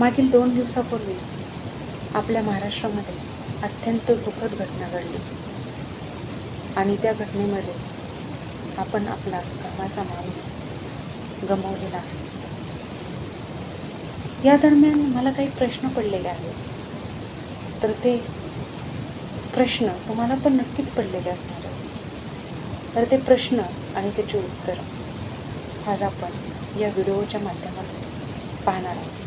मागील दोन दिवसापूर्वीच आपल्या महाराष्ट्रामध्ये अत्यंत दुःखद घटना घडली. आणि त्या घटनेमध्ये आपण आपला कामाचा माणूस गमावलेला आहे. या दरम्यान मला काही प्रश्न पडलेले आहेत. तर ते प्रश्न तुम्हाला पण नक्कीच पडलेले असणार आहेत. तर ते प्रश्न आणि त्याचे उत्तर आज आपण या व्हिडिओच्या माध्यमातून पाहणार आहोत.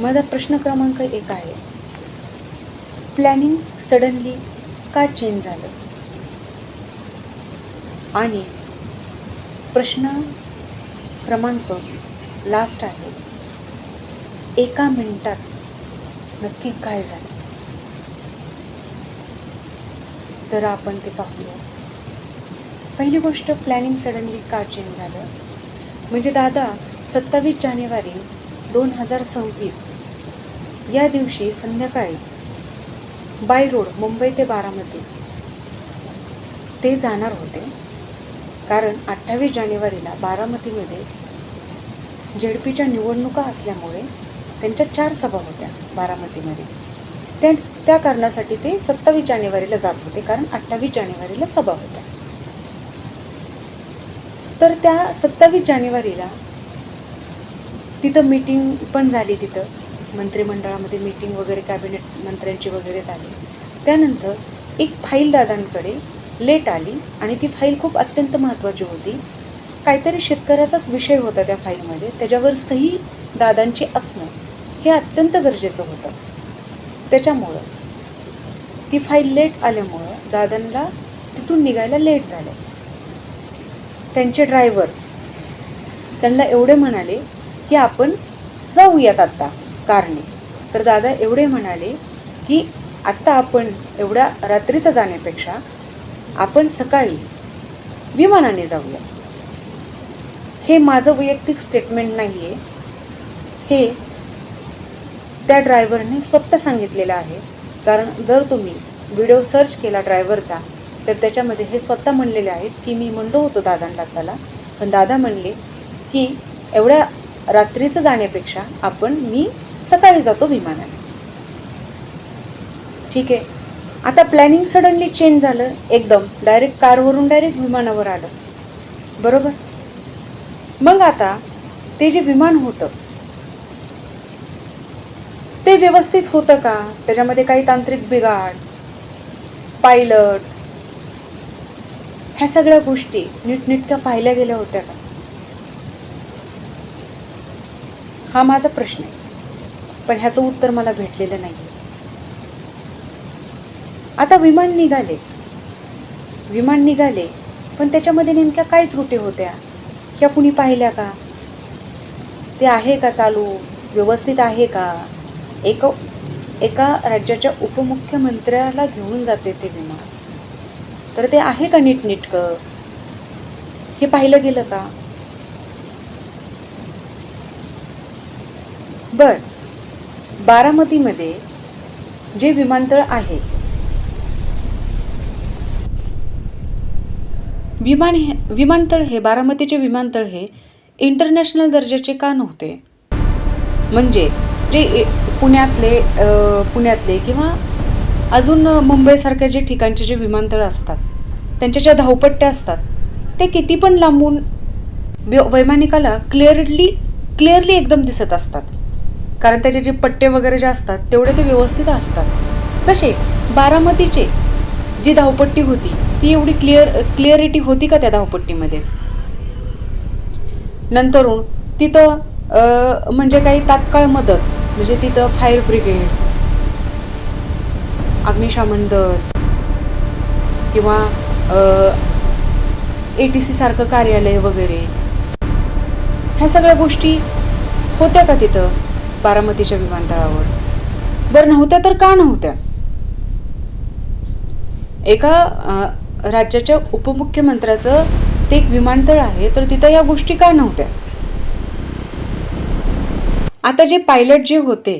माझा प्रश्न क्रमांक एक आहे. प्लॅनिंग सडनली का चेंज झालं? आणि प्रश्न क्रमांक लास्ट आहे. एका मिनटात नक्की काय झालं? तर आपण ते पाहूया. पहिली गोष्ट प्लॅनिंग सडनली का चेंज झालं? म्हणजे दादा सत्तावीस जानेवारी दोन हजार सव्वीस. या दिवशी संध्याकाळी बाय रोड मुंबई ते बारामती ते जाणार होते. कारण अठ्ठावीस जानेवारीला बारामतीमध्ये जेडपीच्या निवडणुका असल्यामुळे त्यांच्या चार सभा होत्या बारामतीमध्ये. त्या त्या कारणासाठी ते सत्तावीस जानेवारीला जात होते कारण अठ्ठावीस जानेवारीला सभा होत्या. तर त्या सत्तावीस जानेवारीला तिथं मीटिंग पण झाली तिथं. मंत्रिमंडळामध्ये मीटिंग वगैरे कॅबिनेट मंत्र्यांची वगैरे झाली. त्यानंतर एक फाईल दादांकडे लेट आली आणि ती फाईल खूप अत्यंत महत्त्वाची होती. काहीतरी शेतकऱ्याचाच विषय होता त्या फाईलमध्ये त्याच्यावर सही दादांची असणं हे अत्यंत गरजेचं होतं. त्याच्यामुळं ती फाईल लेट आल्यामुळं दादांना तिथून निघायला लेट झालं. त्यांचे ड्रायव्हर त्यांना एवढे म्हणाले की आपण जाऊयात आत्ता कारने. तर दादा एवढे म्हणाले की आत्ता आपण एवढ्या रात्रीचं जाण्यापेक्षा आपण सकाळी विमानाने जाऊया. हे माझं वैयक्तिक स्टेटमेंट नाही आहे हे त्या ड्रायव्हरने स्वतः सांगितलेलं आहे. कारण जर तुम्ही व्हिडिओ सर्च केला ड्रायव्हरचा तर त्याच्यामध्ये हे स्वतः म्हणलेले आहेत की मी म्हणलो होतो दादांना चला. पण दादा म्हणले की एवढ्या रात्रीचं जाण्यापेक्षा आपण मी सकाळी जातो विमानाने. ठीक आहे. आता प्लॅनिंग सडनली चेंज झालं. एकदम डायरेक्ट कारवरून डायरेक्ट विमानावर आलं. बरोबर? मग आता ते जे विमान होतं ते व्यवस्थित होतं का? त्याच्यामध्ये काही तांत्रिक बिघाड पायलट ह्या सगळ्या गोष्टी नीटनीटक्या पाहिल्या गेल्या होत्या का? हा माझा प्रश्न आहे. पण ह्याचं उत्तर मला भेटलेलं नाही. आता विमान निघाले. विमान निघाले पण त्याच्यामध्ये नेमक्या काय त्रुटी होत्या? ह्या कुणी पाहिल्या का? ते आहे का चालू? व्यवस्थित आहे का? एक एका राज्याच्या उपमुख्यमंत्र्याला घेऊन जाते ते विमान. तर ते आहे का नीटनेटकं? हे पाहिलं गेलं का? बर. बारामतीमध्ये जे विमानतळ आहे विमान हे विमानतळ हे बारामतीचे विमानतळ हे इंटरनॅशनल दर्जाचे का नव्हते? म्हणजे जे ए- पुण्यातले पुण्यातले किंवा अजून मुंबईसारख्या जे ठिकाणचे जे विमानतळ असतात त्यांच्या ज्या धावपट्ट्या असतात ते किती पण लांबून व्य- वैमानिकाला क्लिअरली क्लिअरली एकदम दिसत असतात. कारण त्याचे जे पट्टे वगैरे जे असतात तेवढे ते व्यवस्थित असतात. तसे बारामतीचे जी धावपट्टी होती ती एवढी क्लिअर क्लिअरिटी होती का त्या धावपट्टीमध्ये? नंतरून तिथं म्हणजे काही तात्काळ मदत म्हणजे तिथं फायर ब्रिगेड अग्निशामन दल किंवा ए टी सी सारखं कार्यालय वगैरे ह्या सगळ्या गोष्टी होत्या का तिथं? बारामतीच्या विमानतळावर. बरं नव्हत्या तर का नव्हत्या? एका राज्याच्या उपमुख्यमंत्र्याचं ते एक विमानतळ आहे तर तिथं या गोष्टी का नव्हत्या? आता जे पायलट जे होते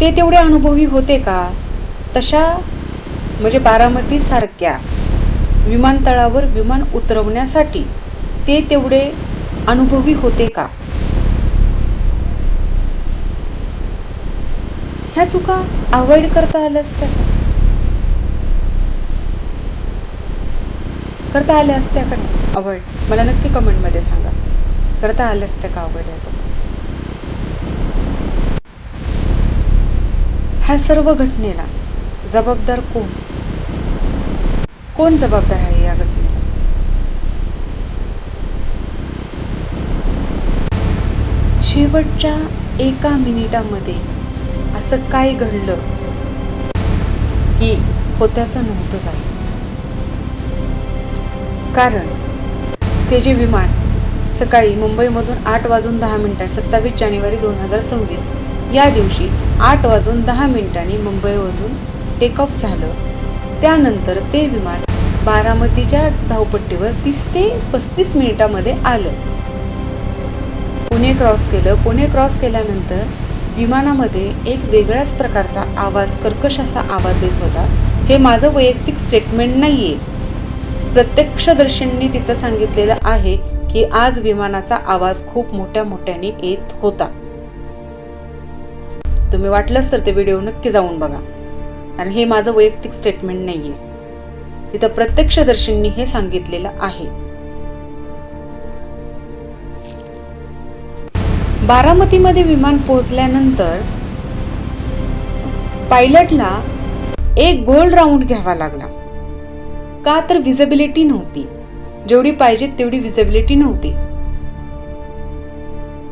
ते तेवढे अनुभवी होते का? तशा म्हणजे बारामती सारख्या विमानतळावर विमान उतरवण्यासाठी ते तेवढे अनुभवी होते का? ह्या चुका अवॉइड करता आल्या असत्या. का करता आल्या असत्या का अवॉइड. मला नक्की कमेंटमध्ये सांगा. करता आल्या असत्या का अवॉइड या चुका ह्या सर्व घटनेला जबाबदार कोण? कोण जबाबदार आहे या घटनेला? शेवटच्या एका मिनिटामध्ये असं काय घडलं की होत्याचं नव्हतं झालं? कारण ते जे विमान सकाळी मुंबईमधून आठ वाजून दहा मिनिटात सत्तावीस जानेवारी दोन हजार सव्वीस या दिवशी आठ वाजून दहा मिनिटांनी मुंबईवरून टेक ऑफ झालं. त्यानंतर ते विमान बारामतीच्या धावपट्टीवर तीस ते पस्तीस मिनिटामध्ये आलं. पुणे क्रॉस केलं. पुणे क्रॉस केल्यानंतर विमानामध्ये एक वेगळ्याच प्रकारचा आवाज कर्कश असा आवाज येत होता. हे माझं वैयक्तिक स्टेटमेंट नाही आहे प्रत्यक्षदर्शींनी तिथं सांगितलेलं आहे की आज विमानाचा आवाज खूप मोठ्या मोठ्याने येत होता. तुम्ही वाटलंच तर ते व्हिडिओ नक्की जाऊन बघा. कारण हे माझं वैयक्तिक स्टेटमेंट नाही आहे तिथं प्रत्यक्षदर्शींनी हे सांगितलेलं आहे. बारामतीमध्ये विमान पोहोचल्यानंतर पायलटला एक गोल राऊंड घ्यावा लागला. का तर विजिबिलिटी नव्हती. जेवढी पाहिजे तेवढी विजिबिलिटी नव्हती.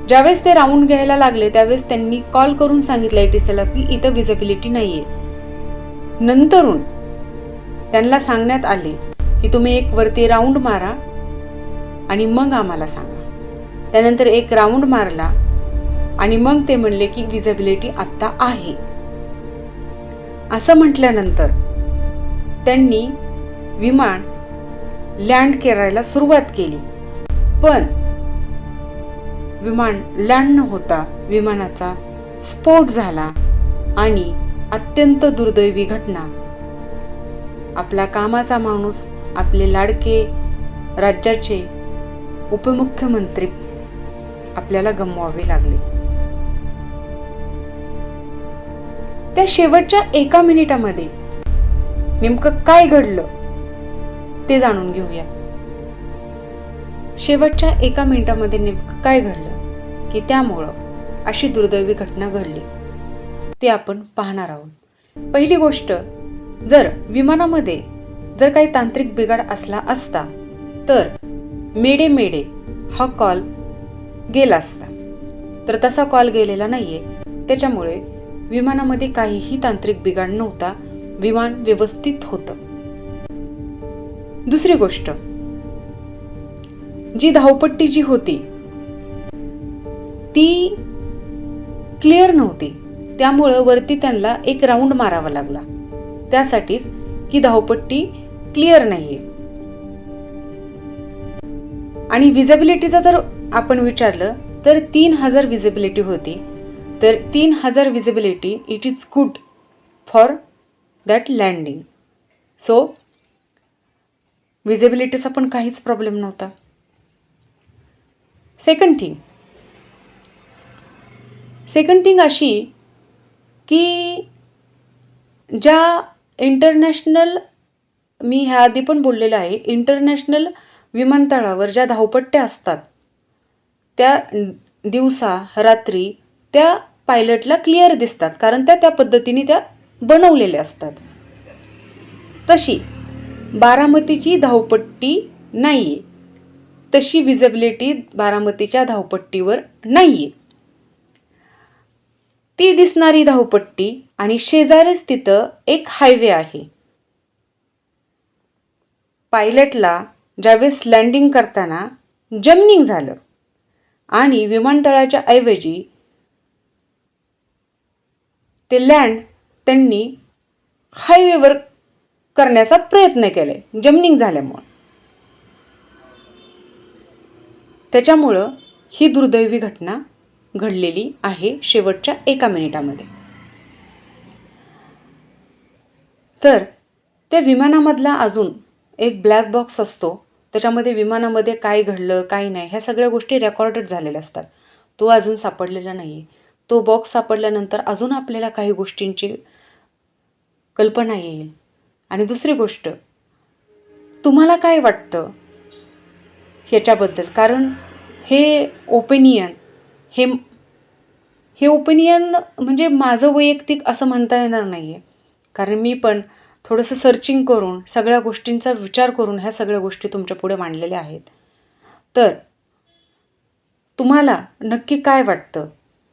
ज्यावेळेस ते राऊंड घ्यायला लागले त्यावेळेस त्यांनी कॉल करून सांगितलं एटीसीला की इथं विजिबिलिटी नाहीये. नंतरून त्यांना सांगण्यात आले की तुम्ही एक वरती राऊंड मारा आणि मग आम्हाला सांगा. त्यानंतर एक राऊंड मारला आणि मग ते म्हणले की विजिबिलिटी आत्ता आहे. असं म्हटल्यानंतर त्यांनी विमान लँड करायला सुरुवात केली. पण विमान लँड न होता विमानाचा स्फोट झाला आणि अत्यंत दुर्दैवी घटना. आपला कामाचा माणूस आपले लाडके राज्याचे उपमुख्यमंत्री आपल्याला गमवावे लागले. त्या शेवटच्या एका मिनिटामध्ये नेमकं काय घडलं ते जाणून घेऊया. शेवटच्या एका मिनिटामध्ये नेमकं काय घडलं की त्यामुळं अशी दुर्दैवी घटना घडली ते आपण पाहणार आहोत. पहिली गोष्ट जर विमानामध्ये जर काही तांत्रिक बिघाड असला असता तर मेडे मेडे हा कॉल गेला असता. तर तसा कॉल गेलेला नाहीये. त्याच्यामुळे विमानामध्ये काहीही तांत्रिक बिघाड नव्हता. विमान व्यवस्थित होतं. दुसरी गोष्ट. जी धावपट्टी जी होती ती क्लिअर नव्हती. त्यामुळं वरती त्यांना एक राऊंड मारावा लागला. त्यासाठीच की धावपट्टी क्लिअर नाहीये. आणि विजेबिलिटीचा जर आपण विचारलं तर तीन हजार विजिबिलिटी होती. तर तीन हजार visibility it is good for that landing so विजिबिलिटीचा पण काहीच प्रॉब्लेम नव्हता. सेकंड थिंग सेकंड थिंग अशी की ज्या इंटरनॅशनल मी ह्या आधी पण बोललेलं आहे इंटरनॅशनल विमानतळावर ज्या धावपट्ट्या असतात त्या दिवसा रात्री त्या पायलटला क्लिअर दिसतात. कारण त्या त्या पद्धतीने त्या बनवलेल्या असतात. तशी बारामतीची धावपट्टी नाही आहे तशी विजिबिलिटी बारामतीच्या धावपट्टीवर नाही आहे ती दिसणारी धावपट्टी आणि शेजारीच तिथं एक हायवे आहे. पायलटला ज्यावेळेस लँडिंग करताना जमनिंग झालं आणि विमानतळाच्या ऐवजी ते लँड त्यांनी हायवेवर करण्याचा प्रयत्न केलाय जमनिंग झाल्यामुळं. त्याच्यामुळं ही दुर्दैवी घटना घडलेली आहे शेवटच्या एका मिनिटामध्ये. तर त्या विमानामधला अजून एक ब्लॅक बॉक्स असतो. त्याच्यामध्ये विमानामध्ये काय घडलं काय नाही ह्या सगळ्या गोष्टी रेकॉर्डेड झालेल्या असतात. तो अजून सापडलेला नाही आहे तो बॉक्स सापडल्यानंतर अजून आपल्याला काही गोष्टींची कल्पना येईल. आणि दुसरी गोष्ट तुम्हाला काय वाटतं ह्याच्याबद्दल? कारण हे ओपिनियन हे हे ओपिनियन म्हणजे माझं वैयक्तिक असं म्हणता येणार नाही आहे कारण मी पण थोडंसं सर्चिंग करून सगळ्या गोष्टींचा विचार करून ह्या सगळ्या गोष्टी तुमच्यापुढे मांडलेल्या आहेत. तर तुम्हाला नक्की काय वाटतं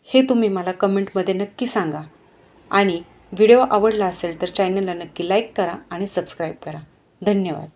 हे तुम्ही मला कमेंटमध्ये नक्की सांगा. आणि व्हिडिओ आवडला असेल तर चॅनलला नक्की लाईक करा आणि सबस्क्राईब करा. धन्यवाद.